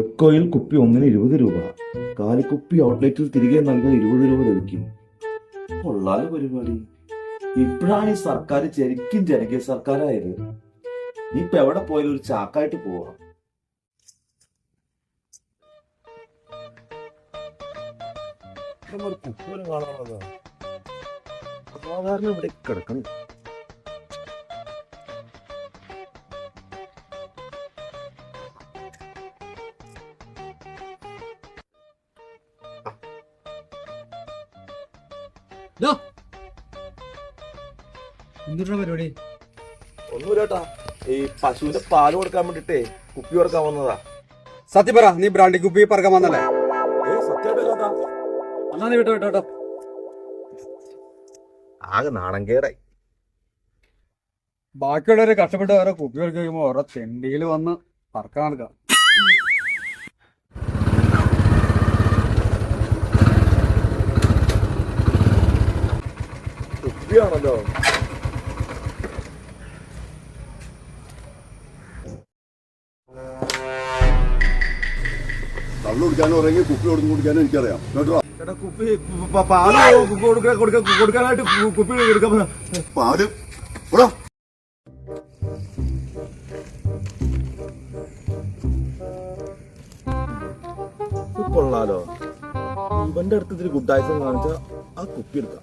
എക്കോയിൽ കുപ്പി ഒന്നിന് ഇരുപത് രൂപ. കാലിക്കുപ്പി ഔട്ട്ലെറ്റിൽ തിരികെ നൽകാൻ ഇരുപത് രൂപ ലഭിക്കും. കൊള്ളാൽ പരിപാടി. ഇപ്പോഴാണ് ഈ സർക്കാർ ശരിക്കും ജനകീയ സർക്കാരായത്. ഇപ്പൊ എവിടെ പോയാലും ഒരു ചാക്കായിട്ട് പോവാ. സാധാരണ ഇവിടെ കിടക്കണം. എന്തുട്ടാ പരിപാടി? ഒന്നുമില്ലാട്ടാ. ഈ പശുവിന്റെ പാൽ കൊടുക്കാൻ വേണ്ടിട്ടേ കുപ്പി കൊടുക്കാൻ വന്നതാ. സത്യം പറ നീ ബ്രാൻഡി കുപ്പി പറക്കാൻ വന്നല്ലേ? എന്നാ നീ വിട്ടോ ആകെ നാണം കേടായി. ബാക്കിയുള്ളവര് കഷ്ടപ്പെട്ട് വേറെ കുപ്പി കളിച്ച് കഴിയുമ്പോ ഓരോ തെണ്ടിയിൽ വന്ന് പറക്കാൻ നടക്കാം. കുപ്പിയാണല്ലോ കള്ളു കുടിക്കാനോ അല്ലെങ്കിൽ കുപ്പി കൊടുത്ത് കുടിക്കാനോ എനിക്കറിയാം. കേട്ടോ? ചേട്ടാ കുപ്പി പ- പാൽ കൊടുക്കാൻ കൊടുക്കാൻ കൊടുക്കാനായിട്ട് കുപ്പി എടുക്കാൻ. പാൽ? കൊള്ളാലോ. ഇവന്റെ അടുത്ത് ഗുഡ് ആയിസം കാണിച്ച ആ കുപ്പി എടുക്കാം.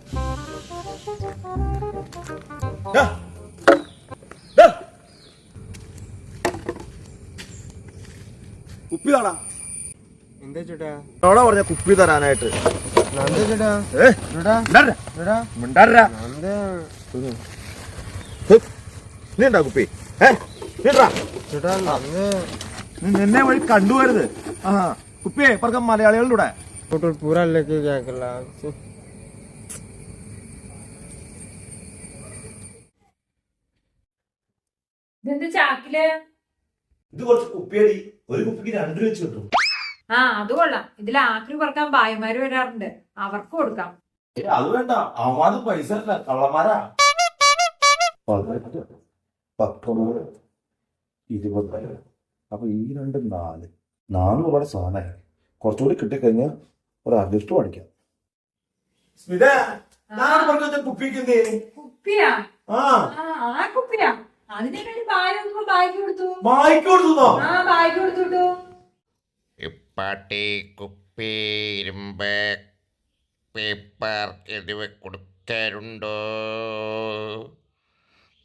കുപ്പി കാണാ എന്താ ചേട്ടാ? എന്നോടാ പറഞ്ഞ കുപ്പി തരാനായിട്ട്. നീണ്ടാ. കുപ്പി. നന്ന് വഴി കണ്ടുവരുത് ആ കുപ്പിയെ പറക്കം മലയാളികളുടെ കൂടെ. फोटो ഇതെന്ത് ചാക്കിൽ? ഇത് കുറച്ച് കുപ്പിയടി. ഒരു കുപ്പിക്ക് രണ്ട് രൂപ വെച്ച് കിട്ടും. ആ അത് കൊള്ളാം. ഇതിൽ ആക്രി പറക്കാൻ ഭായിമാര് വരാറുണ്ട്. അവർക്ക് കൊടുക്കാം. ഏ, അത് വേണ്ട. അവന്മാര് പൈസ അല്ല കള്ളന്മാരാ. പതിനെട്ട് പത്തൊമ്പത് ഇരുപത്. അപ്പൊ ഈ രണ്ട് നാല്. നാല് രൂപയുടെ സാധനമായി. കുറച്ചുകൂടി കിട്ടിക്കഴിഞ്ഞാൽ ഒരു അർജസ്റ്റ് പഠിക്കാം കുപ്പിക്കുന്നേ കുപ്പിയാ? ആ. ആ ആ കുപ്പിയാ. കൊടുത്തു. ഇപ്പാട്ടി കുപ്പി ഇരുമ്പ് പേപ്പർ എന്നിവ കൊടുക്കാറുണ്ടോ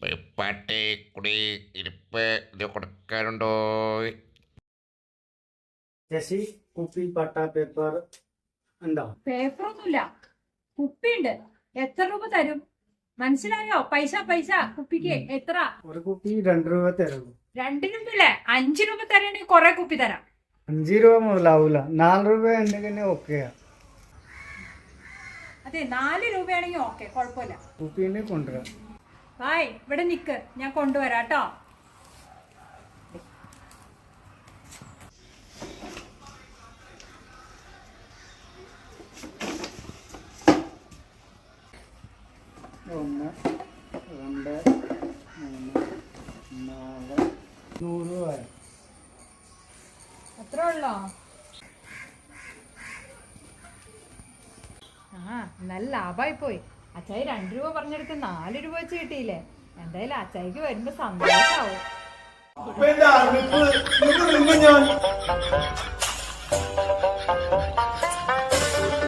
പേപ്പാട്ടി കുടി ഇരിപ്പ് ഇത് കൊടുക്കാറുണ്ടോ ശശി കുപ്പി പട്ട പേപ്പർ എന്താ പേപ്പർ ഒന്നുമില്ല കുപ്പിയുണ്ട്. എത്ര രൂപ തരും? മനസ്സിലായോ? പൈസ പൈസ. കുപ്പിക്ക് എത്ര? ഒരു കുപ്പി രണ്ട് രൂപ തരുള്ളൂ രണ്ട് രൂപ അല്ലേ അഞ്ചു രൂപ തരണെങ്കിൽ കൊറേ കുപ്പി തരാം. അഞ്ച് രൂപ മുതലാവൂല. നാല് രൂപ ഉണ്ടെങ്കിൽ ഓക്കെയാ അതെ നാല് രൂപയാണെങ്കിൽ ഓക്കെ. കുഴപ്പമില്ല. കുപ്പീനെ കൊണ്ടുവരാം. ബായ് ഇവിടെ നിക്ക്. ഞാൻ കൊണ്ടുവരാം കേട്ടോ. ഒന്ന് രണ്ട് മൂന്ന് നാല്. നൂറ് രൂപ അത്ര ഉള്ളോ? ആ നല്ല ലാഭമായി പോയി അച്ചായി രണ്ടു രൂപ പറഞ്ഞെടുത്ത് നാല് രൂപ വെച്ച് കിട്ടിയില്ലേ? എന്തായാലും അച്ചായിക്ക് വരുമ്പോ സന്തോഷാവും. ഞാൻ